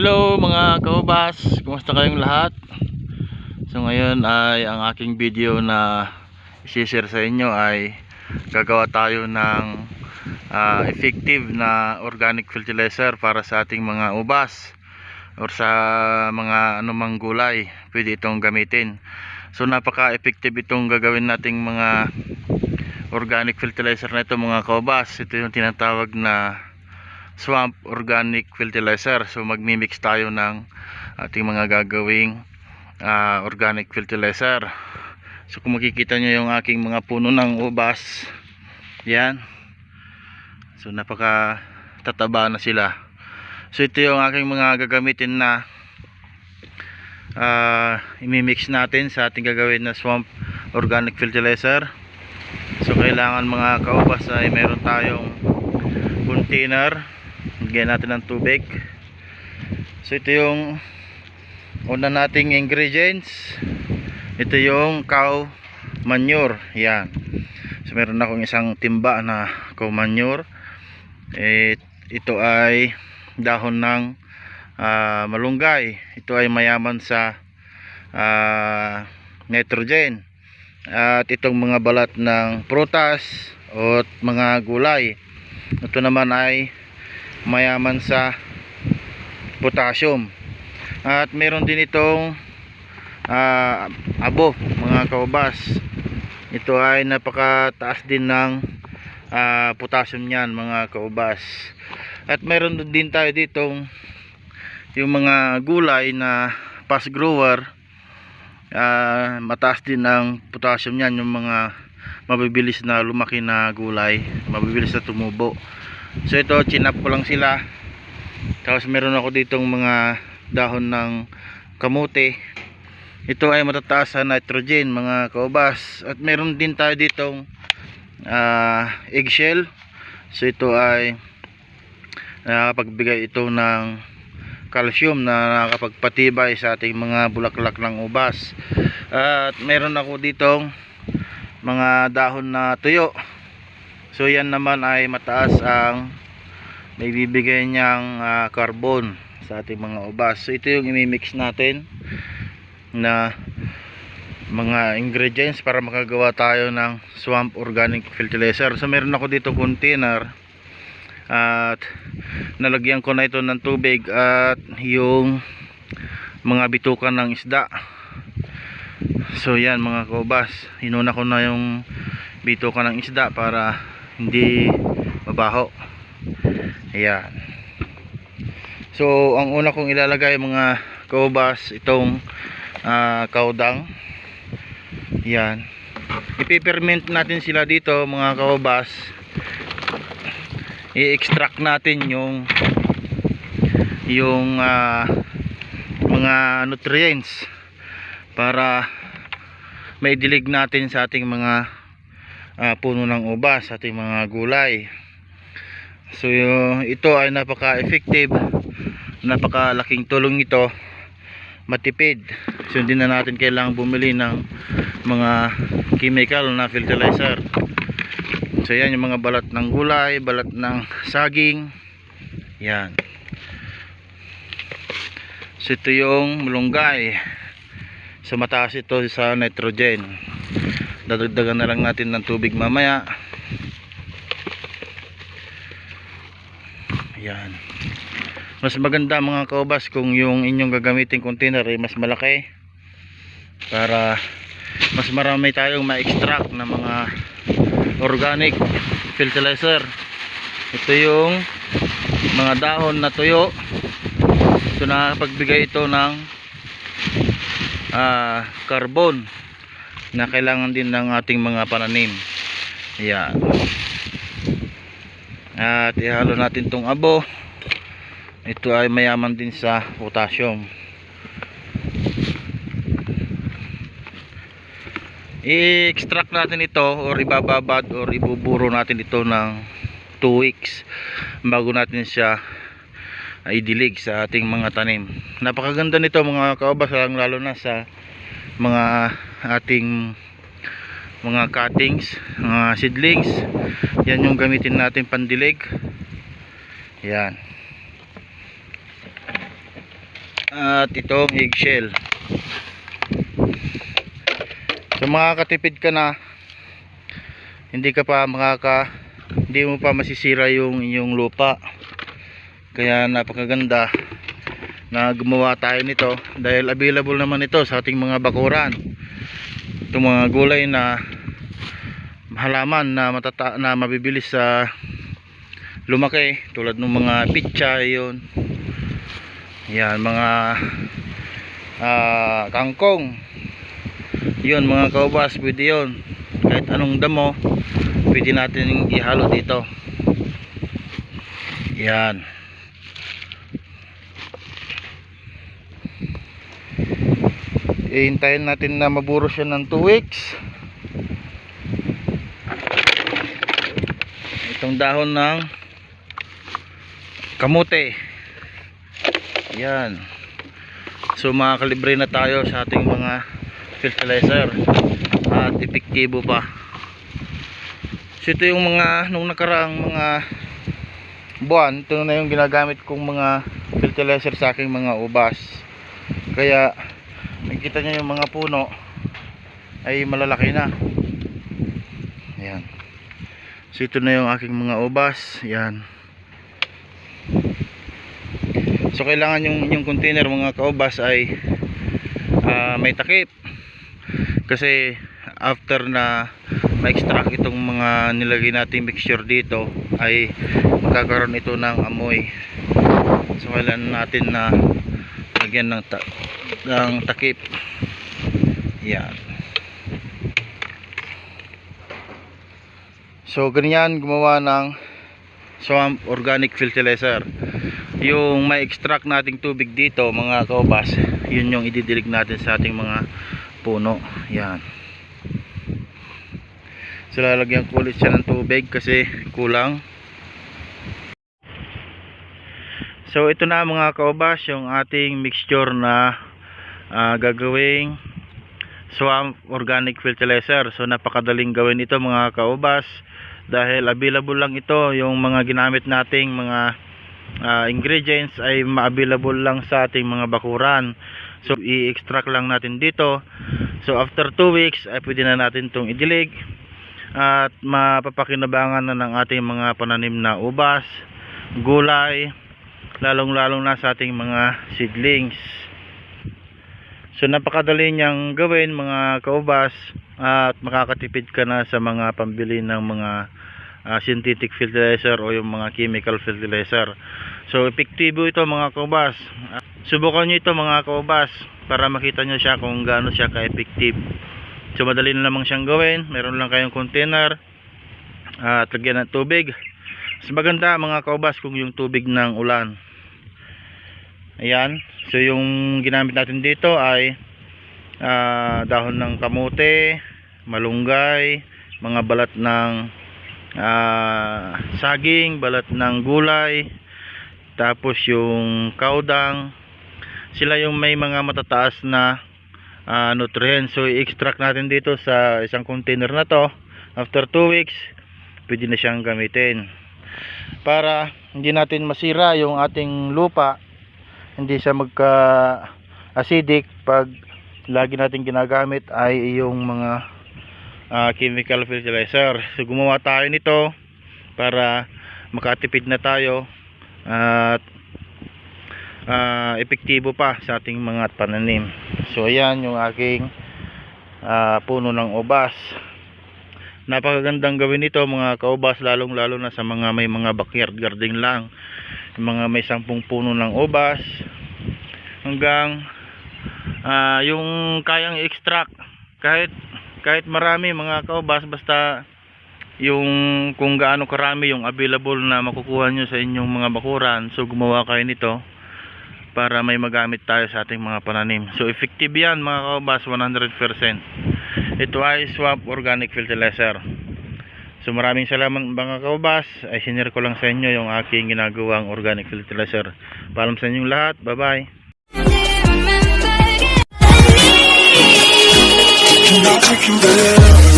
Hello mga kaubas, kumusta kayong lahat? So ngayon ay ang aking video na i-share sa inyo ay gagawa tayo ng ah, effective na organic fertilizer para sa ating mga ubas or sa mga anumang gulay pwede itong gamitin. So napaka-effective itong gagawin nating mga organic fertilizer na ito mga kaubas. Ito yung tinatawag na swamp organic fertilizer. So magmi-mix tayo ng ating mga gagawing ah, organic fertilizer. So kung makikita nyo yung aking mga puno ng ubas, yan. So napaka tataba na sila. So ito yung aking mga gagamitin na ah, imimix natin sa ating gagawin na swamp organic fertilizer. So kailangan mga kaubas ay meron tayong container Lagyan natin ng tubig. So ito yung una nating ingredients. Ito yung cow manure. Yan. So meron akong isang timba na cow manure. Eh, ito ay dahon ng ah, malunggay. Ito ay mayaman sa ah, nitrogen. At itong mga balat ng prutas o mga gulay. Ito naman ay mayaman sa potassium. At meron din itong ah, abo mga kaubas. Ito ay napakataas din ng ah, potassium niyan mga kaubas. At meron din tayo ditong yung mga gulay na fast grower ah, mataas din ng potassium niyan yung mga mabibilis na lumaki na gulay mabibilis na tumubo So ito, chinap ko lang sila. Tapos meron ako ditong mga dahon ng kamote. Ito ay matataas sa nitrogen, mga kaubas. At meron din tayo ditong ah, eggshell. So ito ay nakakapagbigay ito ng calcium na nakakapagpatibay sa ating mga bulaklak ng ubas. At meron ako ditong mga dahon na tuyo So yan naman ay mataas ang may bibigay niyang ah, carbon sa ating mga ubas. So ito yung imimix natin na mga ingredients para makagawa tayo ng swamp organic fertilizer. So meron ako dito container at nalagyan ko na ito ng tubig at yung mga bitukan ng isda. So yan mga kaubas, hinuna ko na yung bitukan ng isda para hindi mabaho. Ayan. So ang una kong ilalagay mga kaubas itong uh, kaudang yan ipiperment natin sila dito mga kaubas i-extract natin yung yung ah, mga nutrients para maidilig natin sa ating mga ah, puno ng ubas sa ating mga gulay. So yung, ito ay napaka effective napakalaking tulong ito. Matipid. So hindi na natin kailangang bumili ng mga chemical na fertilizer. So yan yung mga balat ng gulay balat ng saging. Yan. So ito yung mulunggay so mataas ito sa nitrogen dadagdagan na lang natin ng tubig mamaya. Yan mas maganda mga kaubas kung yung inyong gagamitin container ay mas malaki para mas marami tayong ma-extract na mga organic fertilizer. Ito yung mga dahon na tuyo. Ito nakakapagbigay ito ng ah, carbon na kailangan din ng ating mga pananim. Ayan. At ihalo natin tong abo. Ito ay mayaman din sa potassium. I-extract natin ito or ibababad or ibuburo natin ito ng 2 weeks bago natin siya idilig sa ating mga tanim. Napakaganda nito mga kaobas lalo na sa mga ating mga cuttings mga seedlings. Yan yung gamitin natin pandilig. Yan. At itong eggshell. So makakatipid ka na. Hindi ka pa makaka hindi mo pa masisira yung inyong lupa. Kaya napakaganda na gumawa tayo nito dahil available naman ito sa ating mga bakuran itong mga gulay na halaman na matata na mabibilis sa lumaki tulad ng mga pitcha yun. Yan mga ah, kangkong. Yun mga kaubas pwede yun. Kahit anong damo pwede natin ihalo dito. Yan ihintayin natin na maburo siya ng 2 weeks. Itong dahon ng kamote. Yan. So makakalibre na tayo sa ating mga fertilizer. At epektibo pa. So ito yung mga nung nakaraang mga buwan ito na yung ginagamit kong mga fertilizer sa aking mga ubas. Kaya nakikita nyo yung mga puno ay malalaki na. Yan so ito na yung aking mga ubas yan so kailangan yung inyong container mga kaubas ay ah, may takip. Kasi after na ma-extract itong mga nilagay nating mixture dito ay magkakaroon ito ng amoy. So kailangan natin na lagyan ng, ta ng takip. Yan. So ganyan gumawa ng swamp organic fertilizer. Yung may extract nating tubig dito mga kaubas yun yung ididilig natin sa ating mga puno. Yan. So lalagyan ko ulit siya ng tubig kasi kulang. So ito na mga kaubas yung ating mixture na ah, gagawing swamp organic fertilizer. So napakadaling gawin ito mga kaubas dahil available lang ito. Yung mga ginamit nating mga ah, ingredients ay ma-available lang sa ating mga bakuran. So i-extract lang natin dito. So after 2 weeks ay pwede na natin itong idilig. At mapapakinabangan na ng ating mga pananim na ubas gulay lalong lalong na sa ating mga seedlings so napakadali niyang gawin mga kaubas at makakatipid ka na sa mga pambili ng mga ah, synthetic fertilizer o yung mga chemical fertilizer. So epektibo ito mga kaubas. Subukan nyo ito mga kaubas para makita nyo siya kung gaano siya ka-effective. So madali na lamang siyang gawin. Meron lang kayong container at lagyan ng tubig. Mas maganda mga kaubas kung yung tubig ng ulan ayan. So yung ginamit natin dito ay ah, dahon ng kamote malunggay mga balat ng ah, saging balat ng gulay tapos yung kaudang. Sila yung may mga matataas na ah, nutrients. So i-extract natin dito sa isang container na to. After 2 weeks pwede na siyang gamitin. Para hindi natin masira yung ating lupa hindi siya magka acidic pag lagi natin ginagamit ay yung mga ah, chemical fertilizer. So gumawa tayo nito para makatipid na tayo at ah, epektibo pa sa ating mga pananim. So ayan yung aking ah, puno ng ubas. Napakagandang gawin ito mga kaubas lalong lalo na sa mga may mga backyard garden lang mga may sampung puno ng ubas hanggang ah, yung kayang extract kahit kahit marami mga kaubas basta yung kung gaano karami yung available na makukuha nyo sa inyong mga bakuran so gumawa kayo nito para may magamit tayo sa ating mga pananim. So effective yan mga kaubas 100% ito ay swamp organic fertilizer so maraming salamat mga kaubas ay sinare ko lang sa inyo yung aking ginagawang organic fertilizer. Paalam sa inyong lahat. Bye bye Not.